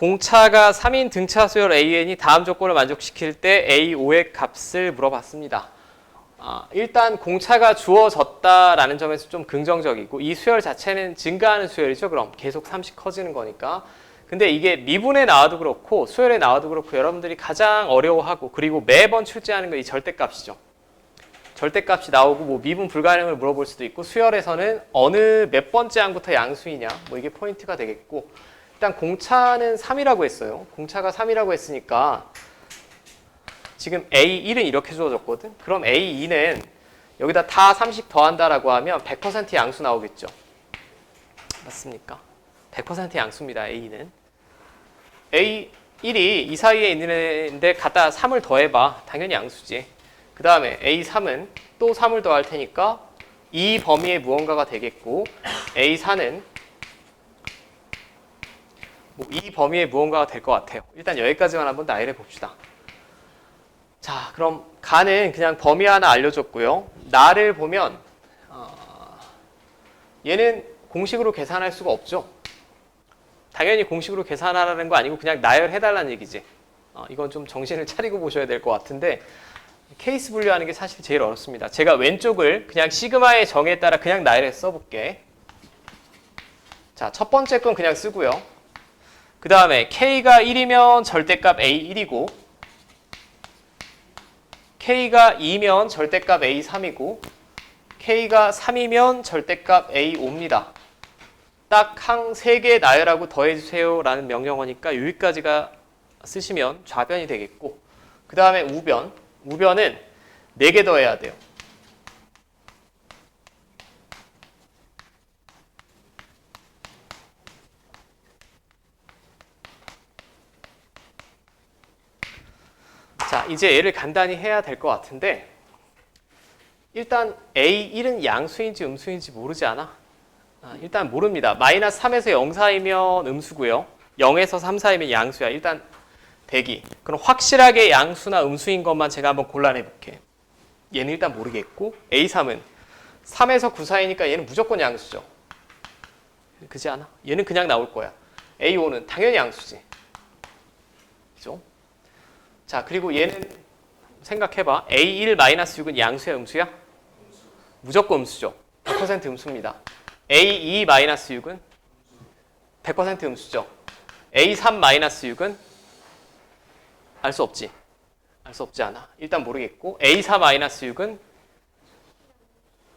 공차가 3인 등차 수열 AN이 다음 조건을 만족시킬 때 A5의 값을 물어봤습니다. 아, 일단 공차가 주어졌다라는 점에서 좀 긍정적이고 이 수열 자체는 증가하는 수열이죠. 그럼 계속 30 커지는 거니까. 근데 이게 미분에 나와도 그렇고 수열에 나와도 그렇고 여러분들이 가장 어려워하고 그리고 매번 출제하는 거 이 절대값이죠. 절대값이 나오고 뭐 미분 불가능을 물어볼 수도 있고 수열에서는 어느 몇 번째 항부터 양수이냐 뭐 이게 포인트가 되겠고 일단 공차는 3이라고 했어요. 공차가 3이라고 했으니까 지금 A1은 이렇게 주어졌거든. 그럼 A2는 여기다 다 30 더한다라고 하면 100% 양수 나오겠죠. 맞습니까? 100% 양수입니다. A2는. A1이 이 사이에 있는데 갖다 3을 더해봐. 당연히 양수지. 그 다음에 A3은 또 3을 더할 테니까 이 범위의 무언가가 되겠고 A4는 뭐 이 범위의 무언가가 될 것 같아요. 일단 여기까지만 한번 나열해 봅시다. 자, 그럼 가는 그냥 범위 하나 알려줬고요. 나를 보면 어, 얘는 공식으로 계산할 수가 없죠. 당연히 공식으로 계산하라는 거 아니고 그냥 나열해달라는 얘기지. 어, 이건 좀 정신을 차리고 보셔야 될 것 같은데 케이스 분류하는 게 사실 제일 어렵습니다. 제가 왼쪽을 그냥 시그마의 정에 따라 그냥 나열해 써볼게. 자, 첫 번째 건 그냥 쓰고요. 그 다음에 K가 1이면 절대값 A1이고 K가 2면 절대값 A3이고 K가 3이면 절대값 A5입니다. 딱항 3개 나열하고 더해주세요 라는 명령어니까 여기까지가 쓰시면 좌변이 되겠고 그 다음에 우변 우변은 4개 더해야 돼요. 자, 이제 얘를 간단히 해야 될 것 같은데 일단 A1은 양수인지 음수인지 모르지 않아? 아, 일단 모릅니다. 마이너스 3에서 0 사이면 음수고요. 0에서 3 사이면 양수야. 일단 대기. 그럼 확실하게 양수나 음수인 것만 제가 한번 골라내 볼게. 얘는 일단 모르겠고 A3은 3에서 9 사이니까 얘는 무조건 양수죠. 그지 않아? 얘는 그냥 나올 거야. A5는 당연히 양수지. 자, 그리고 얘는 생각해봐. A1-6은 양수야, 음수야? 무조건 음수죠. 100% 음수입니다. A2-6은 100% 음수죠. A3-6은 알 수 없지. 알 수 없지 않아. 일단 모르겠고 A4-6은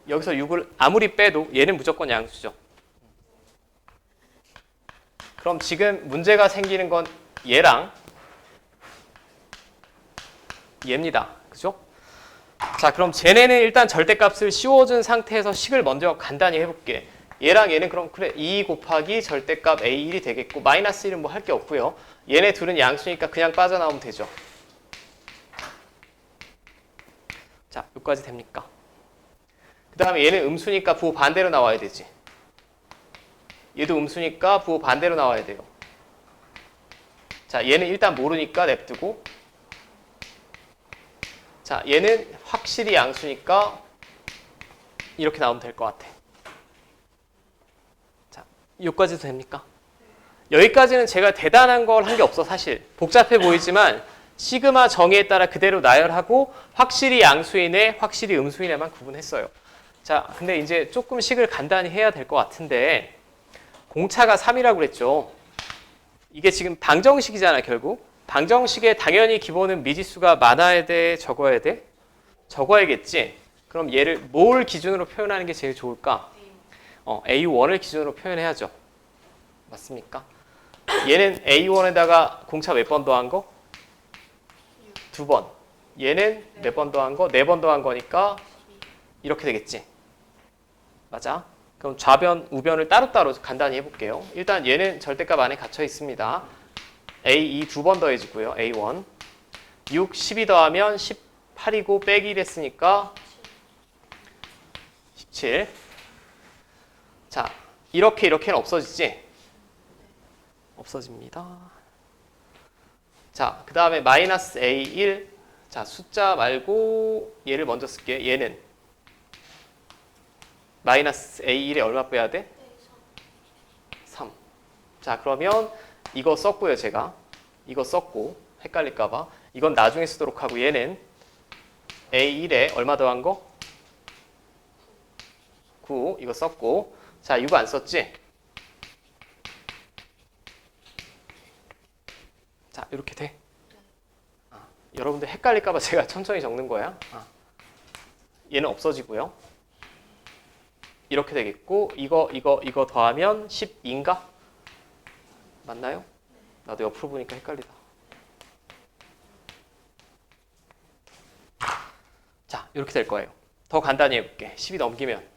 여기서 6을 아무리 빼도 얘는 무조건 양수죠. 그럼 지금 문제가 생기는 건 얘랑 얘입니다. 그죠? 자, 그럼 쟤네는 일단 절대값을 씌워준 상태에서 식을 먼저 간단히 해볼게. 얘랑 얘는 그럼 그래 2 곱하기 절대값 A1이 되겠고 마이너스 1은 뭐 할 게 없고요. 얘네 둘은 양수니까 그냥 빠져나오면 되죠. 자, 여기까지 됩니까? 그 다음에 얘는 음수니까 부호 반대로 나와야 되지. 얘도 음수니까 부호 반대로 나와야 돼요. 자, 얘는 일단 모르니까 냅두고 자, 얘는 확실히 양수니까 이렇게 나오면 될 것 같아. 자, 여기까지도 됩니까? 여기까지는 제가 대단한 걸 한 게 없어, 사실. 복잡해 보이지만 시그마 정의에 따라 그대로 나열하고 확실히 양수이네, 확실히 음수이네만 구분했어요. 자, 근데 이제 조금 식을 간단히 해야 될 것 같은데 공차가 3이라고 그랬죠. 이게 지금 방정식이잖아, 결국. 방정식에 당연히 기본은 미지수가 많아야 돼, 적어야 돼? 적어야겠지. 그럼 얘를 뭘 기준으로 표현하는 게 제일 좋을까? 어, A1을 기준으로 표현해야죠. 맞습니까? 얘는 A1에다가 공차 몇 번 더한 거? 두 번. 얘는 몇 번 더한 거? 네 번 더한 거니까 이렇게 되겠지. 맞아? 그럼 좌변, 우변을 따로따로 간단히 해볼게요. 일단 얘는 절대값 안에 갇혀 있습니다. A2 두 번 더해지고요. A1. 6, 12 더하면 18이고 빼기 1 했으니까 17. 자, 이렇게 이렇게는 없어지지? 없어집니다. 자, 그 다음에 마이너스 A1. 자, 숫자 말고 얘를 먼저 쓸게. 얘는 마이너스 A1에 얼마 빼야 돼? 3. 자, 그러면 이거 썼고요, 제가. 이거 썼고 헷갈릴까 봐. 이건 나중에 쓰도록 하고 얘는 A1에 얼마 더한 거? 9 이거 썼고 자 이거 안 썼지? 자 이렇게 돼. 아, 여러분들 헷갈릴까 봐 제가 천천히 적는 거야. 아, 얘는 없어지고요. 이렇게 되겠고 이거 이거 이거 더하면 12인가? 맞나요? 나도 옆으로 보니까 헷갈리다. 자, 이렇게 될 거예요. 더 간단히 해볼게. 10이 넘기면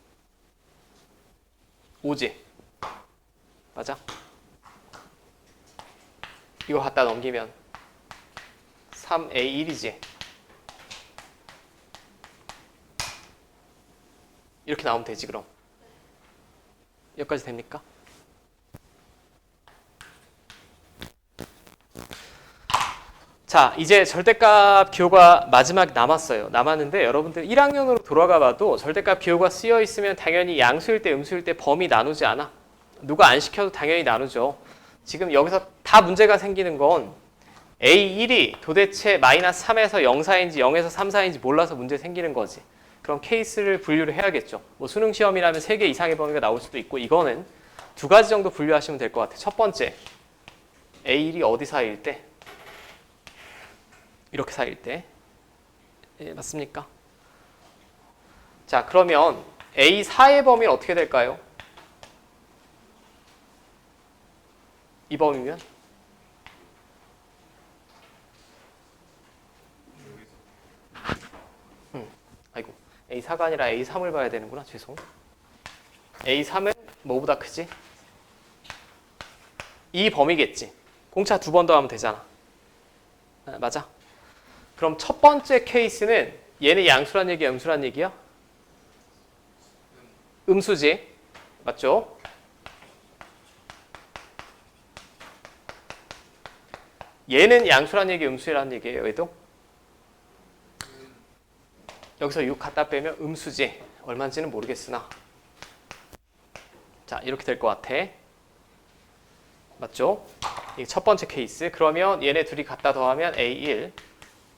5지. 맞아? 이거 갖다 넘기면 3A1이지. 이렇게 나오면 되지, 그럼. 여기까지 됩니까? 자, 이제 절대값 기호가 마지막 남았어요. 남았는데 여러분들 1학년으로 돌아가 봐도 절대값 기호가 쓰여 있으면 당연히 양수일 때 음수일 때 범위 나누지 않아. 누가 안 시켜도 당연히 나누죠. 지금 여기서 다 문제가 생기는 건 A1이 도대체 마이너스 3에서 0사인지 0에서 3사인지 몰라서 문제 생기는 거지. 그럼 케이스를 분류를 해야겠죠. 뭐 수능 시험이라면 3개 이상의 범위가 나올 수도 있고 이거는 두 가지 정도 분류하시면 될 것 같아요. 첫 번째, A1이 어디 사이일 때? 이렇게 사이일 때. 예, 맞습니까? 자, 그러면 A4의 범위는 어떻게 될까요? 이 범위면? 음, 아이고. A4가 아니라 A3을 봐야 되는구나. 죄송. A3은 뭐보다 크지? 이 범위겠지. 공차 두 번 더 하면 되잖아. 아, 맞아. 그럼 첫 번째 케이스는 얘는 양수란 얘기야, 음수란 얘기야? 음수지. 맞죠? 얘는 양수란 얘기, 음수란 얘기예요. 얘도? 여기서 6 갖다 빼면 음수지. 얼마인지는 모르겠으나. 자, 이렇게 될 것 같아. 맞죠? 이게 첫 번째 케이스. 그러면 얘네 둘이 갖다 더하면 A1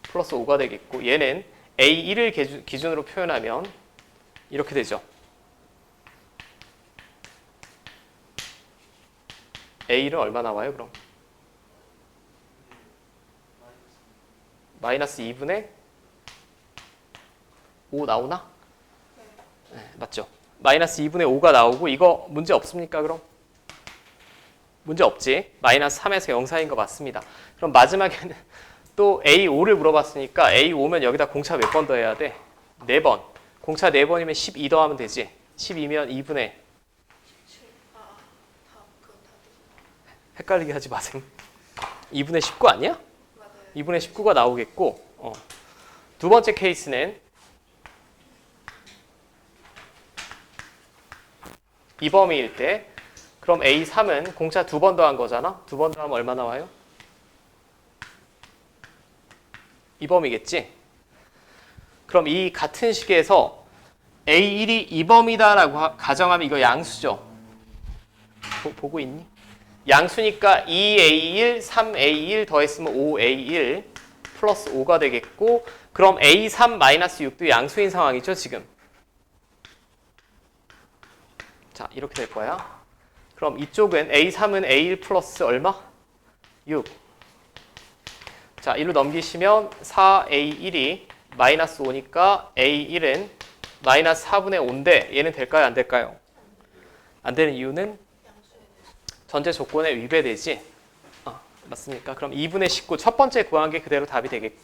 플러스 5가 되겠고 얘는 A1을 기준으로 표현하면 이렇게 되죠. A1은 얼마 나와요, 그럼? 마이너스 2분의 5 나오나? 네, 맞죠. 마이너스 2분의 5가 나오고 이거 문제 없습니까, 그럼? 문제 없지. 마이너스 3에서 0 사이인 거 맞습니다. 그럼 마지막에는 또 A5를 물어봤으니까 A5면 여기다 공차 몇 번 더 해야 돼? 4번. 공차 4번이면 12 더하면 되지. 12면 2분의 아, 다 그거 다 헷갈리게 하지 마세요. 2분의 19 아니야? 맞아요. 2분의 19가 나오겠고 어. 두 번째 케이스는 이 범위일 때 그럼 A3은 공차 두 번 더한 거잖아. 두 번 더하면 얼마 나와요? 이 범위겠지? 그럼 이 같은 식에서 A1이 이 범위다라고 하- 가정하면 이거 양수죠. 보, 보고 있니? 양수니까 2A1, 3A1 더했으면 5A1 플러스 5가 되겠고 그럼 A3 마이너스 6도 양수인 상황이죠 지금 자 이렇게 될 거야 그럼 이쪽은 A3은 A1 플러스 얼마? 6 자, 1로 넘기시면 4A1이 마이너스 5니까 A1은 마이너스 4분의 5인데 얘는 될까요? 안 될까요? 안 되는 이유는 전제 조건에 위배되지? 아, 맞습니까? 그럼 2분의 19 첫 번째 구한 게 그대로 답이 되겠고